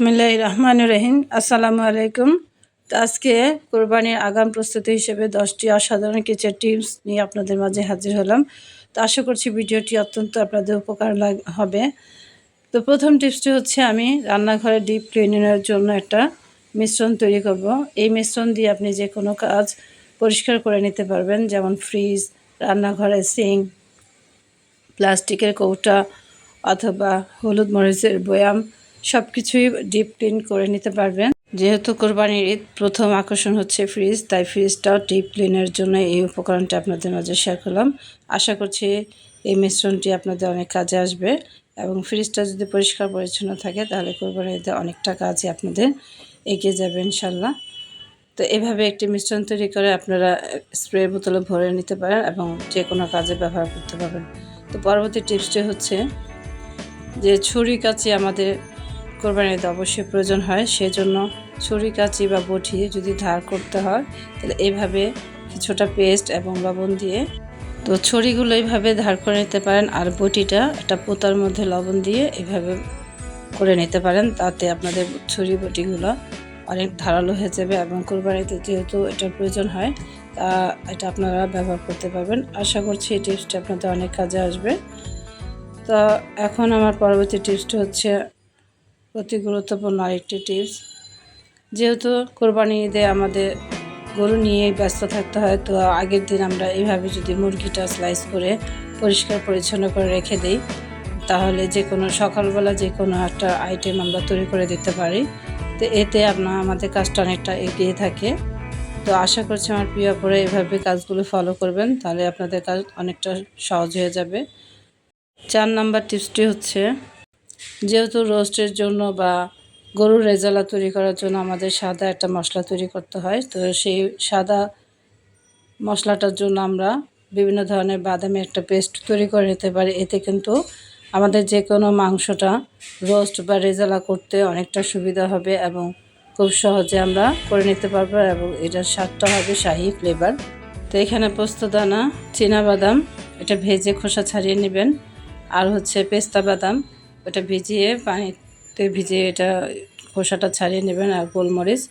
বিসমিল্লাহ রহমান রহিম। আসসালামু আলাইকুম। আজকে কোরবানির আগাম প্রস্তুতি হিসেবে দশটি অসাধারণ কিছু টিপস নিয়ে আপনাদের মাঝে হাজির হলাম। তো আশা করছি ভিডিওটি অত্যন্ত আপনাদের উপকার হবে। তো প্রথম টিপসটি হচ্ছে আমি রান্নাঘরে ডিপ ক্লিনিংয়ের জন্য একটা মিশ্রণ তৈরি করব। এই মিশ্রণ দিয়ে আপনি যে কোনো কাজ পরিষ্কার করে নিতে পারবেন, যেমন ফ্রিজ, রান্নাঘরে সিঙ্ক, প্লাস্টিকের কৌটা, অথবা হলুদ মরিচের বয়াম সব কিছুই ডিপ ক্লিন করে নিতে পারবেন। যেহেতু কোরবানির ঈদ প্রথম আকর্ষণ হচ্ছে ফ্রিজ তাই ফ্রিজটাও ডিপ ক্লিনের জন্য এই উপকরণটি আপনাদের মাঝে শেয়ার করলাম। আশা করছি এই মিশ্রণটি আপনাদের অনেক কাজে আসবে এবং ফ্রিজটা যদি পরিষ্কার পরিচ্ছন্ন থাকে, তাহলে কোরবানির ঈদে অনেকটা কাজে আপনাদের এগিয়ে যাবে ইনশাল্লাহ তো এভাবে একটি মিশ্রণ তৈরি করে আপনারা স্প্রে বোতলে ভরে নিতে পারেন এবং যে কোনো কাজে ব্যবহার করতে পারবেন। তো পরবর্তী টিপসটি হচ্ছে যে ছুরি কাচি আমাদের কোরবানিতে অবশ্যই প্রয়োজন হয়, সেজন্য ছুরি কাচি বা বটি যদি ধার করতে হয়, তাহলে এইভাবে কিছুটা পেস্ট এবং লবণ দিয়ে। তো ছড়িগুলো এইভাবে ধার করে নিতে পারেন আর বটিটা একটা পোতার মধ্যে লবণ দিয়ে এভাবে করে নিতে পারেন, তাতে আপনাদের ছুরি বটিগুলো অনেক ধারালো হয়ে যাবে এবং কোরবানিতে যেহেতু এটার প্রয়োজন হয়, তা এটা আপনারা ব্যবহার করতে পারবেন। আশা করছি এই টিপসটা আপনাদের অনেক কাজে আসবে। তো এখন আমার পরবর্তী টিপসটা হচ্ছে অতি গুরুত্বপূর্ণ আরেকটি টিপস। যেহেতু কোরবানি ঈদে আমাদের গরু নিয়েই ব্যস্ত থাকতে হয়, তো আগের দিন আমরা এইভাবে যদি মুরগিটা স্লাইস করে পরিষ্কার পরিচ্ছন্ন করে রেখে দিই, তাহলে যে কোনো সকালবেলা যে কোনো একটা আইটেম আমরা তৈরি করে দিতে পারি। তো এতে আপনার আমাদের কাজটা অনেকটা এগিয়ে থাকে। তো আশা করছি আমার প্রিয় পরে এভাবে কাজগুলো ফলো করবেন, তাহলে আপনাদের কাজ অনেকটা সহজ হয়ে যাবে। চার নাম্বার টিপসটি হচ্ছে যেহেতু রোস্টের জন্য বা গরুর রেজালা তৈরি করার জন্য আমাদের সাদা একটা মশলা তৈরি করতে হয়, তো সেই সাদা মশলাটার জন্য আমরা বিভিন্ন ধরনের বাদামের একটা পেস্ট তৈরি করে নিতে পারি। এতে কিন্তু আমাদের যে কোনো মাংসটা রোস্ট বা রেজালা করতে অনেকটা সুবিধা হবে এবং খুব সহজে আমরা করে নিতে পারব এবং এটার স্বাদটা হবে শাহি ফ্লেভার তো এখানে পোস্তদানা বাদাম, এটা ভেজে খোসা ছাড়িয়ে নেবেন। আর হচ্ছে পেস্তা বাদাম ওটা ভিজিয়ে পানিতে ভিজিয়ে এটা খোসাটা ছাড়িয়ে নেবেন আর গোলমরিচ।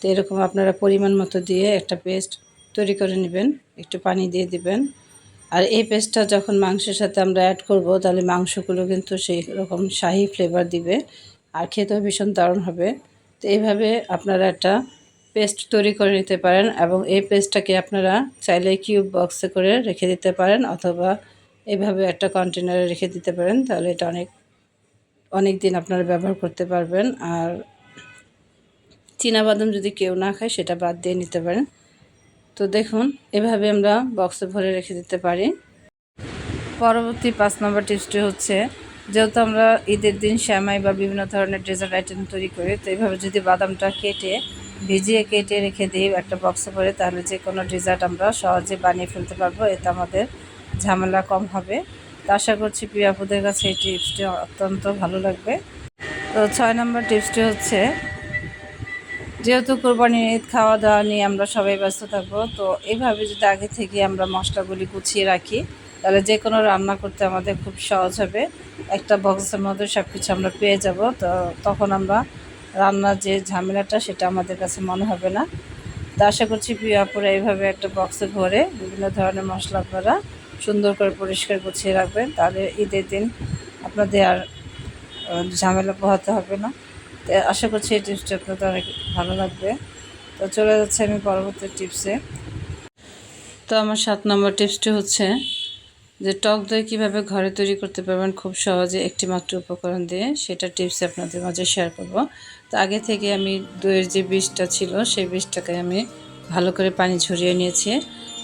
তো এরকম আপনারা পরিমাণ মতো দিয়ে একটা পেস্ট তৈরি করে নেবেন, একটু পানি দিয়ে দিবেন। আর এই পেস্টটা যখন মাংসের সাথে আমরা অ্যাড করব, তাহলে মাংসগুলো কিন্তু সেই রকম শাহি ফ্লেভার দিবে আর খেতেও ভীষণ দারুণ হবে। তো এইভাবে আপনারা একটা পেস্ট তৈরি করে নিতে পারেন এবং এই পেস্টটাকে আপনারা চাইলে কিউব বক্সে করে রেখে দিতে পারেন অথবা এভাবে একটা কন্টেনারে রেখে দিতে পারেন, তাহলে এটা অনেক অনেক দিন আপনারা ব্যবহার করতে পারবেন আর বাদাম যদি কেউ না খায় সেটা বাদ দিয়ে নিতে পারেন। তো দেখুন, এভাবে আমরা বক্সে ভরে রেখে দিতে পারি। পরবর্তী পাঁচ নম্বর টিপসটি হচ্ছে, যেহেতু আমরা ঈদের দিন শ্যামাই বা বিভিন্ন ধরনের ডেজার্ট আইটেম তৈরি করি, তো এইভাবে যদি বাদামটা কেটে, ভিজিয়ে কেটে রেখে দিই একটা বক্সে ভরে, তাহলে যে কোনো ডেজার্ট আমরা সহজে বানিয়ে ফেলতে পারব। এতে আমাদের ঝামেলা কম হবে। তো আশা করছি প্রিয়াপুদের কাছে এই টিপসটি অত্যন্ত ভালো লাগবে। তো ছয় নম্বর টিপসটি হচ্ছে, যেহেতু কোরবানি ঈদ খাওয়া দাওয়া নিয়ে আমরা সবাই ব্যস্ত থাকব, তো এইভাবে যদি আগে থেকে আমরা মশলাগুলি গুছিয়ে রাখি, তাহলে যে কোনো রান্না করতে আমাদের খুব সহজ হবে। একটা বক্সের মধ্যে সব কিছু আমরা পেয়ে যাব, তো তখন আমরা রান্নার যে ঝামেলাটা, সেটা আমাদের কাছে মনে হবে না। তো আশা করছি প্রিয়াপুরা এইভাবে একটা বক্সে ভরে বিভিন্ন ধরনের মশলা আপনারা সুন্দর করে পরিষ্কার গুছিয়ে রাখবেন, তাহলে ঈদের দিন আপনাদের আর ঝামেলা পোহাতে হবে না। তো আশা করছি এই টিপসটি আপনাদের অনেক ভালো লাগবে। তো চলে যাচ্ছে আমি পরবর্তী টিপসে। তো আমার সাত নম্বর টিপসটি হচ্ছে যে, টক দই কীভাবে ঘরে তৈরি করতে পারবেন খুব সহজে একটি মাত্র উপকরণ দিয়ে, সেটা টিপস আপনাদের মাঝে শেয়ার করব। তো আগে থেকে আমি দইয়ের যে বিষটা ছিল, সেই বিষটাকে আমি ভালো করে পানি ঝরিয়ে নিয়েছি।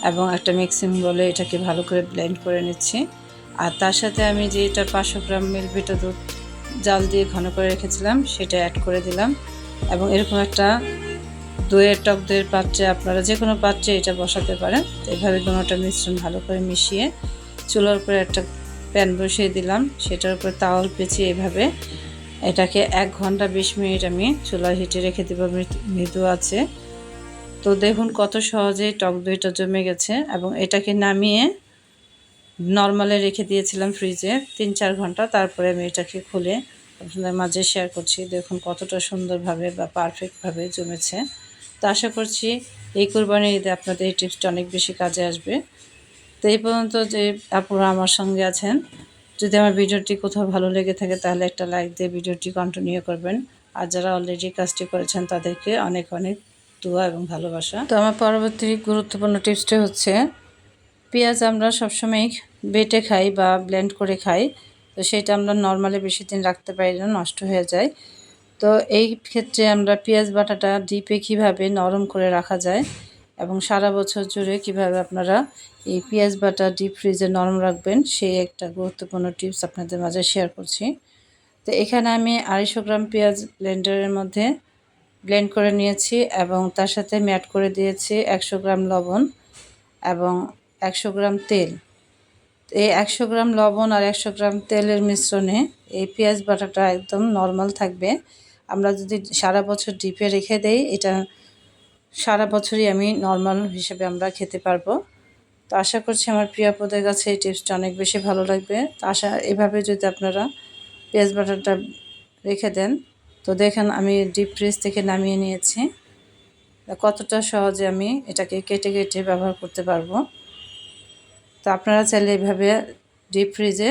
এবং একটা মিক্সিং বলে এটাকে ভালো করে ব্লেন্ড করে নিচ্ছি। আর তার সাথে আমি যে এটা পাঁচশো গ্রাম মিল বিটা দুধ জাল দিয়ে ঘন করে রেখেছিলাম, সেটা অ্যাড করে দিলাম। এবং এরকম একটা দইয়ের টক দইয়ের পাত্রে আপনারা যে কোনো পাত্রে এটা বসাতে পারেন। তো এইভাবে দুটা মিশ্রণ ভালো করে মিশিয়ে চুলার উপরে একটা প্যান বসিয়ে দিলাম। সেটার উপরে তাওয়াল পেঁচিয়ে এভাবে এটাকে এক ঘণ্টা বিশ মিনিট আমি চুলার হিটে রেখে দেবো। মৃদু আছে। তো দেখুন কত সহজে টক দইটা জমে গেছে এবং এটাকে নামিয়ে নর্মালে রেখে দিয়েছিলাম ফ্রিজে তিন চার ঘণ্টা। তারপরে আমি এটাকে খুলে আপনাদের মাঝে শেয়ার করছি। দেখুন কতটা সুন্দরভাবে বা পারফেক্টভাবে জমেছে। তো আশা করছি এই কোরবানির ঈদে আপনাদের এই টিপসটা অনেক বেশি কাজে আসবে। তো এই পর্যন্ত যে আপুরা আমার সঙ্গে আছেন, যদি আমার ভিডিওটি কোথাও ভালো লেগে থাকে তাহলে একটা লাইক দিয়ে ভিডিওটি কন্টিনিউ করবেন। আর যারা অলরেডি কাজটি করেছেন তাদেরকে অনেক অনেক দোয়া এবং ভালোবাসা। তো আমার পরবর্তী গুরুত্বপূর্ণ টিপসটি হচ্ছে, পেঁয়াজ আমরা সবসময় বেটে খাই বা ব্লেন্ড করে খাই, তো সেটা আমরা নর্মালি বেশি দিন রাখতে পারি না, নষ্ট হয়ে যায়। তো এই ক্ষেত্রে আমরা পেঁয়াজ বাটাটা ডিপে কীভাবে নরম করে রাখা যায় এবং সারা বছর জুড়ে কীভাবে আপনারা এই পেঁয়াজ বাটা ডিপ ফ্রিজে নরম রাখবেন, সেই একটা গুরুত্বপূর্ণ টিপস আপনাদের মাঝে শেয়ার করছি। তো এখানে আমি আড়াইশো গ্রাম পেঁয়াজ ব্লেন্ডারের মধ্যে ব্লেন্ড করে নিয়েছি এবং তার সাথে ম্যাট করে দিয়েছি একশো গ্রাম লবণ এবং একশো গ্রাম তেল। এই একশো গ্রাম লবণ আর একশো গ্রাম তেলের মিশ্রণে এই পেঁয়াজ বাটাটা একদম নর্মাল থাকবে। আমরা যদি সারা বছর ডিপে রেখে দেই, এটা সারা বছরই আমি নর্মাল হিসেবে আমরা খেতে পারব। তো আশা করছি আমার প্রিয়াপদের কাছে এই টিপসটা অনেক বেশি ভালো লাগবে। তো আশা, এভাবে যদি আপনারা পেঁয়াজ বাটারটা রেখে দেন তো দেখেন, আমি ডিপ ফ্রিজ থেকে নামিয়ে নিয়েছি। কতটা সহজে আমি এটাকে কেটে কেটে ব্যবহার করতে পারব। তো আপনারা চাইলে এইভাবে ডিপ ফ্রিজে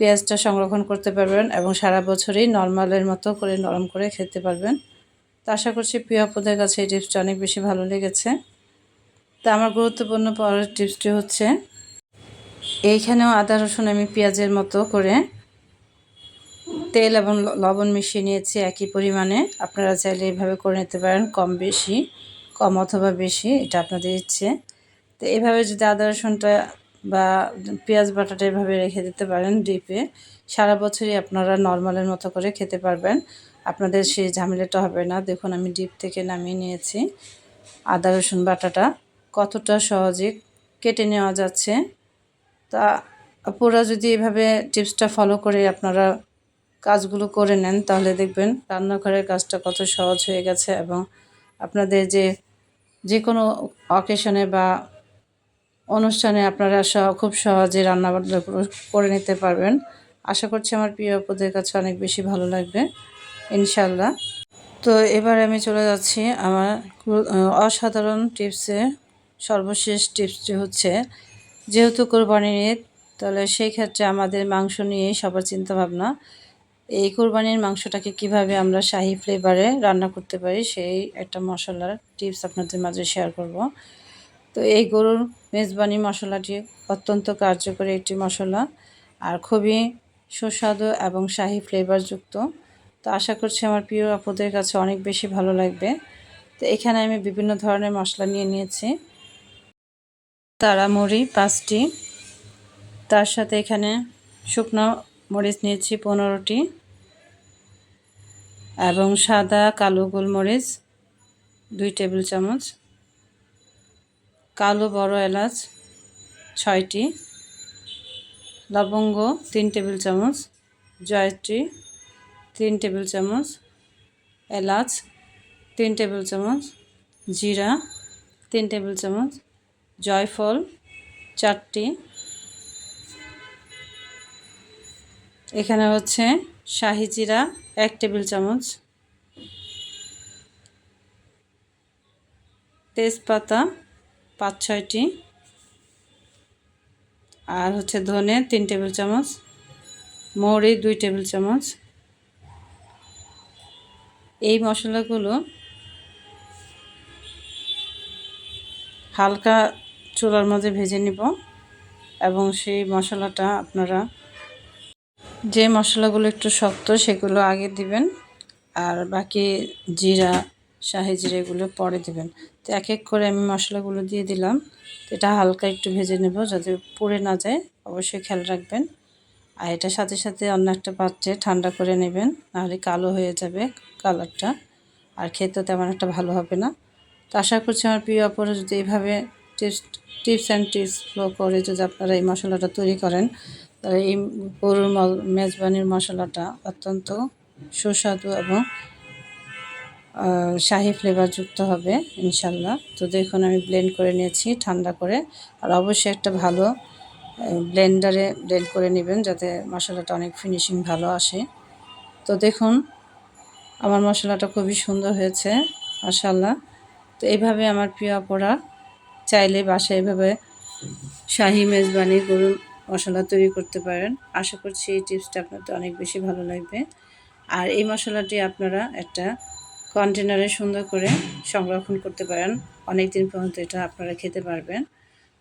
পেঁয়াজটা সংরক্ষণ করতে পারবেন এবং সারা বছরই নর্মালের মতো করে নরম করে খেতে পারবেন। তো আশা করছি প্রিয় আপনাদের কাছে এই টিপসটা অনেক বেশি ভালো লেগেছে। তা আমার গুরুত্বপূর্ণ পরের টিপসটি হচ্ছে, এইখানেও আদা, রসুন আমি পেঁয়াজের মতো করে তেল এবং লবণ মিশিয়ে নিয়েছি একই পরিমাণে। আপনারা চাইলে এইভাবে করে নিতে পারেন, কম বেশি, কম অথবা বেশি, এটা আপনাদের ইচ্ছে। তো এইভাবে যদি আদা, রসুনটা বা পেঁয়াজ বাটাটা এভাবে রেখে দিতে পারেন ডিপে, সারা বছরই আপনারা নর্মালের মতো করে খেতে পারবেন। আপনাদের সেই ঝামেলাটা হবে না। দেখুন, আমি ডিপ থেকে নামিয়ে নিয়েছি আদা, রসুন বাটাটা। কতটা সহজে কেটে নেওয়া যাচ্ছে। তা পুরা যদি এভাবে টিপসটা ফলো করে আপনারা কাজগুলো করে নেন, তাহলে দেখবেন রান্নাঘরের কাজটা কত সহজ হয়ে গেছে এবং আপনাদের যে যে কোনো অকেশনে বা অনুষ্ঠানে আপনারা খুব সহজে রান্নাবান্না করে নিতে পারবেন। আশা করছি আমার প্রিয় অপুদের কাছে অনেক বেশি ভালো লাগবে ইনশাল্লাহ তো এবার আমি চলে যাচ্ছি আমার অসাধারণ টিপসে। সর্বশেষ টিপসটি হচ্ছে, যেহেতু কোরবানির ঈদ, তাহলে সেই ক্ষেত্রে আমাদের মাংস নিয়েই সবার চিন্তাভাবনা। এই কোরবানির মাংসটাকে কীভাবে আমরা শাহি ফ্লেভারে রান্না করতে পারি, সেই একটা মশলার টিপস আপনাদের মাঝে শেয়ার করব। তো এই গরুর মেজবানি মশলাটি অত্যন্ত কার্যকরী একটি মশলা আর খুবই সুস্বাদু এবং শাহি ফ্লেভারযুক্ত তো আশা করছি আমার প্রিয় আপুদের কাছে অনেক বেশি ভালো লাগবে। তো এখানে আমি বিভিন্ন ধরনের মশলা নিয়ে নিয়েছি। তারা মুড়ি পাঁচটি। তার সাথে এখানে শুকনো মরিচ নিয়েছি পনেরোটি এবং সাদা কালো গোলমরিচ দুই টেবিল চামচ, কালো বড় এলাচ ছয়টি, লবঙ্গ তিন টেবিল চামচ, জয়ত্রী তিন টেবিল চামচ, এলাচ তিন টেবিল চামচ, জিরা তিন টেবিল চামচ, জয়ফল চারটি এখানে হচ্ছে শাহি জিরা, এক টেবিল চামচ। তেজপাতা পাঁচ, ছয়টি। আর হচ্ছে ধনে তিন টেবিল চামচ। মৌরি দুই টেবিল চামচ। এই মশলাগুলো হালকা চুলার মধ্যে ভেজে নিব এবং সেই মশলাটা আপনারা যে মশলাগুলো একটু শক্ত, সেগুলো আগে দিবেন। আর বাকি জিরা, শাহি জিরা এগুলো পরে দিবেন। তো এক এক করে আমি মশলাগুলো দিয়ে দিলাম। এটা হালকা একটু ভেজে নেব যাতে পুড়ে না যায়, অবশ্যই খেয়াল রাখবেন। আর এটার সাথে সাথে অন্য একটা পাত্রে ঠান্ডা করে নেবেন, নাহলে কালো হয়ে যাবে কালারটা। আর খেতে তেমন একটা ভালো হবে না। তো আশা করছি আমার প্রিয় অপরে যদি এইভাবে tips tips and tips follow করে যদি আপনারা এই মশলাটা তৈরি করেন তাহলে এই গরুর মেজবানির মশলাটা অত্যন্ত সুস্বাদু এবং শাহি ফ্লেভারযুক্ত হবে, ইনশাল্লাহ। তো দেখুন, আমি ব্লেন্ড করে নিয়েছি, ঠান্ডা করে। আর অবশ্যই একটা ভালো ব্লেন্ডারে ব্লেন্ড করে নেবেন যাতে মশলাটা অনেক ফিনিশিং ভালো আসে। তো দেখুন, আমার মশলাটা খুবই সুন্দর হয়েছে মাশাল্লাহ তো এইভাবে আমার প্রিয় অপরা চাইলে বাসায় এভাবে শাহি মেজবানি গরুর মশলা তৈরি করতে পারেন। আশা করছি এই টিপসটা আপনাদের অনেক বেশি ভালো লাগবে। আর এই মশলাটি আপনারা একটা কন্টেনারে সুন্দর করে সংরক্ষণ করতে পারেন। অনেক দিন পর্যন্ত এটা আপনারা খেতে পারবেন।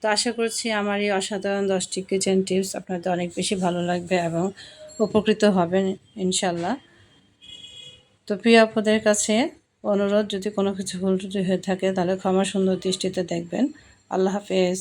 তো আশা করছি আমার এই অসাধারণ দশটি কিচেন টিপস আপনাদের অনেক বেশি ভালো লাগবে এবং উপকৃত হবেন ইনশাল্লাহ তো প্রিয় আপনাদের কাছে অনুরোধ, যদি কোনো কিছু ভুল ত্রুটি হয়ে থাকে তাহলে ক্ষমা সুন্দর দৃষ্টিতে দেখবেন। আল্লাহ হাফেজ।